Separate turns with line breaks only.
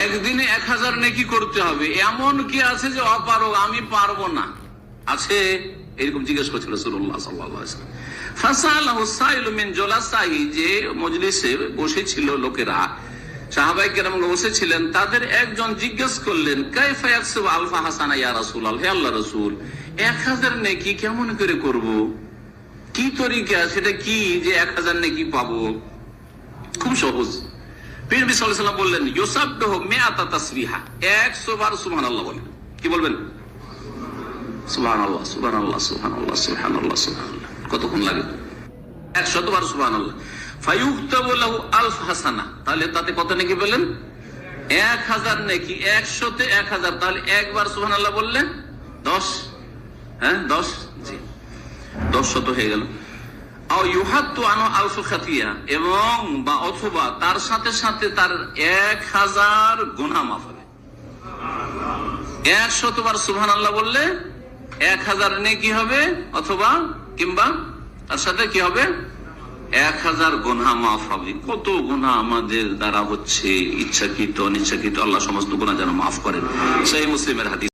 একদিনে এক হাজার নেকি করতে হবে। এমন কি আছে যে অপারো আমি পারব না। আছে, এরকম জিজ্ঞেস করছিল সুরুল্লাহ সাল্লাহ তাদের একজন জিজ্ঞেস করলেন আলফা হাসানা রাসূল আল্লাহ রসুল, এক হাজার নেকি কেমন করে করব? কি তরিকা? সেটা কি যে এক হাজার নেকি পাবো? খুব সহজ। বললেন মেয়াতা তাসবিহা একশো বার আল্লাহ বলেন। কি বলবেন? সুবহান আল্লাহ সুবহান আল্লাহ সুবহান আল্লাহ সুবহান আল্লাহ আল্লাহ কতক্ষণ লাগে সুবহান আল্লাহ আলফ হাসানা। তাহলে তাতে কত নাকি বললেন? এক হাজার নাকি, একশোতে এক হাজার। তাহলে একবার সুবহান আল্লাহ বললেন, দশ। হ্যাঁ দশ? জি। দশ শত হয়ে গেল। এবং বা অথবা তার সাথে সাথে তার এক হাজার গুণা মাফ হবে। এক শতবার সুবহান আল্লাহ বললে, এক হাজার নেকি হবে? অথবা কিংবা তার সাথে কি হবে? এক হাজার গোনা মাফ হবে। কত গোনা আমাদের দ্বারা হচ্ছে ইচ্ছাকৃত, অনিচ্ছাকৃত, আল্লাহ সমস্ত গোনা যেন মাফ করেন। সেই মুসলিমের হাদিস।